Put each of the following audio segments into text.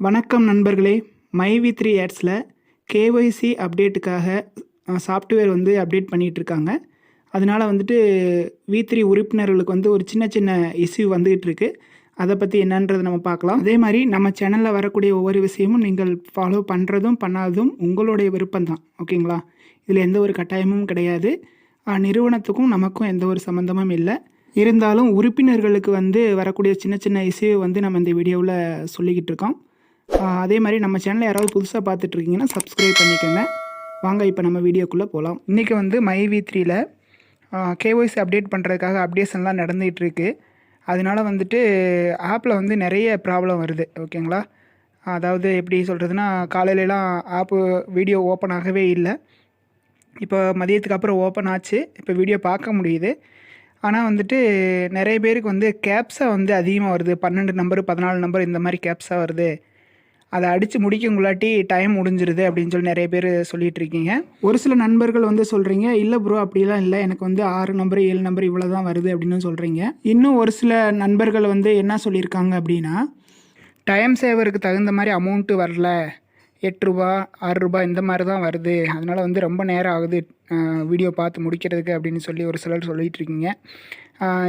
வணக்கம் நண்பர்களே. My V three ஆட்ஸில் கேஒய்சி அப்டேட்டுக்காக சாஃப்ட்வேர் வந்து அப்டேட் பண்ணிகிட்ருக்காங்க அதனால் வந்துட்டு வி த்ரீ உறுப்பினர்களுக்கு வந்து ஒரு சின்ன சின்ன இஷ்யூ வந்துகிட்டு இருக்குது அதை பற்றி என்னன்றதை நம்ம பார்க்கலாம் அதே மாதிரி நம்ம சேனலில் வரக்கூடிய ஒவ்வொரு விஷயமும் நீங்கள் ஃபாலோ பண்ணுறதும் பண்ணாததும் உங்களுடைய விருப்பம் தான் ஓகேங்களா? இதில் எந்த ஒரு கட்டாயமும் கிடையாது. நிறுவனத்துக்கும் நமக்கும் எந்த ஒரு சம்மந்தமும் இல்லை. இருந்தாலும் உறுப்பினர்களுக்கு வந்து வரக்கூடிய சின்ன சின்ன இசையை வந்து நம்ம இந்த வீடியோவில் சொல்லிக்கிட்டு இருக்கோம் அதே மாதிரி நம்ம சேனலை யாராவது புதுசாக பார்த்துட்டு இருக்கீங்கன்னா சப்ஸ்கிரைப் பண்ணிக்கோங்க. வாங்க இப்போ நம்ம வீடியோக்குள்ளே போகலாம் இன்றைக்கி வந்து மை வி த்ரீல கேஒய்சி அப்டேட் பண்ணுறதுக்காக அப்டேஷன்லாம் நடந்துகிட்ருக்கு அதனால் அதனால வந்துட்டு ஆப்பில் வந்து நிறைய ப்ராப்ளம் வருது ஓகேங்களா? அதாவது எப்படி சொல்கிறதுனா காலையிலலாம் ஆப்பு வீடியோ ஓப்பன் ஆகவே இல்லை. இப்போ மதியத்துக்கு அப்புறம் ஓப்பன் ஆச்சு. இப்போ வீடியோ பார்க்க முடியுது. ஆனால் வந்துட்டு நிறைய பேருக்கு வந்து கேப்ஸாக வந்து அதிகமாக வருது. பன்னெண்டு நம்பர் பதினாலு நம்பர் இந்த மாதிரி கேப்ஸாக வருது. அதை அடித்து முடிக்கங்குள்ளாட்டி டைம் முடிஞ்சிருது அப்படின்னு சொல்லி நிறைய பேர் சொல்லிட்டு இருக்கீங்க ஒரு சில நண்பர்கள் வந்து சொல்கிறீங்க இல்லை ப்ரோ அப்படிலாம் இல்லை. எனக்கு வந்து ஆறு நம்பர் ஏழு நம்பர் இவ்வளோ தான் வருது அப்படின்னு சொல்கிறீங்க இன்னும் ஒரு சில நண்பர்கள் வந்து என்ன சொல்லியிருக்காங்க அப்படின்னா டைம் சேவருக்கு தகுந்த மாதிரி அமௌண்ட்டு வரல. எட்டு ரூபா ஆறு ரூபா இந்த மாதிரி தான் வருது. அதனால் வந்து ரொம்ப நேரம் ஆகுது வீடியோ பார்த்து முடிக்கிறதுக்கு அப்படின்னு சொல்லி ஒரு சிலர் சொல்லிட்டு இருக்கீங்க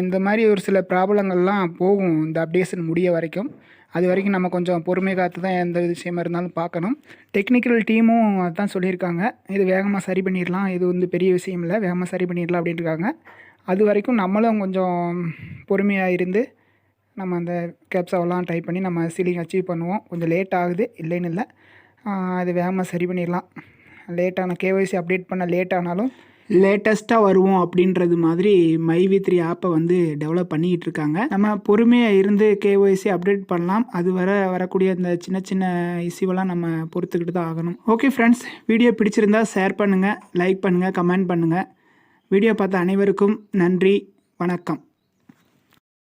இந்த மாதிரி ஒரு சில ப்ராப்ளங்கள்லாம் போகும் இந்த அப்டேஷன் முடிய வரைக்கும். அது வரைக்கும் நம்ம கொஞ்சம் பொறுமை காத்து தான் எந்த விஷயமா இருந்தாலும் பார்க்கணும். டெக்னிக்கல் டீமும் அதான் சொல்லியிருக்காங்க. இது வேகமாக சரி பண்ணிடலாம். இது வந்து பெரிய விஷயம் இல்லை. வேகமாக சரி பண்ணிடலாம் அப்படின்னு இருக்காங்க அது வரைக்கும் நம்மளும் கொஞ்சம் பொறுமையாக இருந்து நம்ம அந்த கேப்ஸாவெல்லாம் டைப் பண்ணி நம்ம சீலிங் அச்சீவ் பண்ணுவோம். கொஞ்சம் லேட் ஆகுது. இல்லைன்னு இல்லை. அது வேகமாக சரி பண்ணிடலாம். லேட்டான கேஒய்சி அப்டேட் பண்ண லேட் ஆனாலும் லேட்டஸ்ட்டாக வருவோம் அப்படின்றது மாதிரி மை வி த்ரீ ஆப்பை வந்து டெவலப் பண்ணிக்கிட்டு இருக்காங்க. நம்ம பொறுமையாக இருந்து கேஒய்சி அப்டேட் பண்ணலாம். அது வர வரக்கூடிய இந்த சின்ன சின்ன இஷ்யூவெல்லாம் நம்ம பொறுத்துக்கிட்டு தான் ஆகணும். ஓகே ஃப்ரெண்ட்ஸ் வீடியோ பிடிச்சிருந்தா ஷேர் பண்ணுங்கள் லைக் பண்ணுங்கள் கமெண்ட் பண்ணுங்கள் வீடியோ பார்த்த அனைவருக்கும் நன்றி வணக்கம்.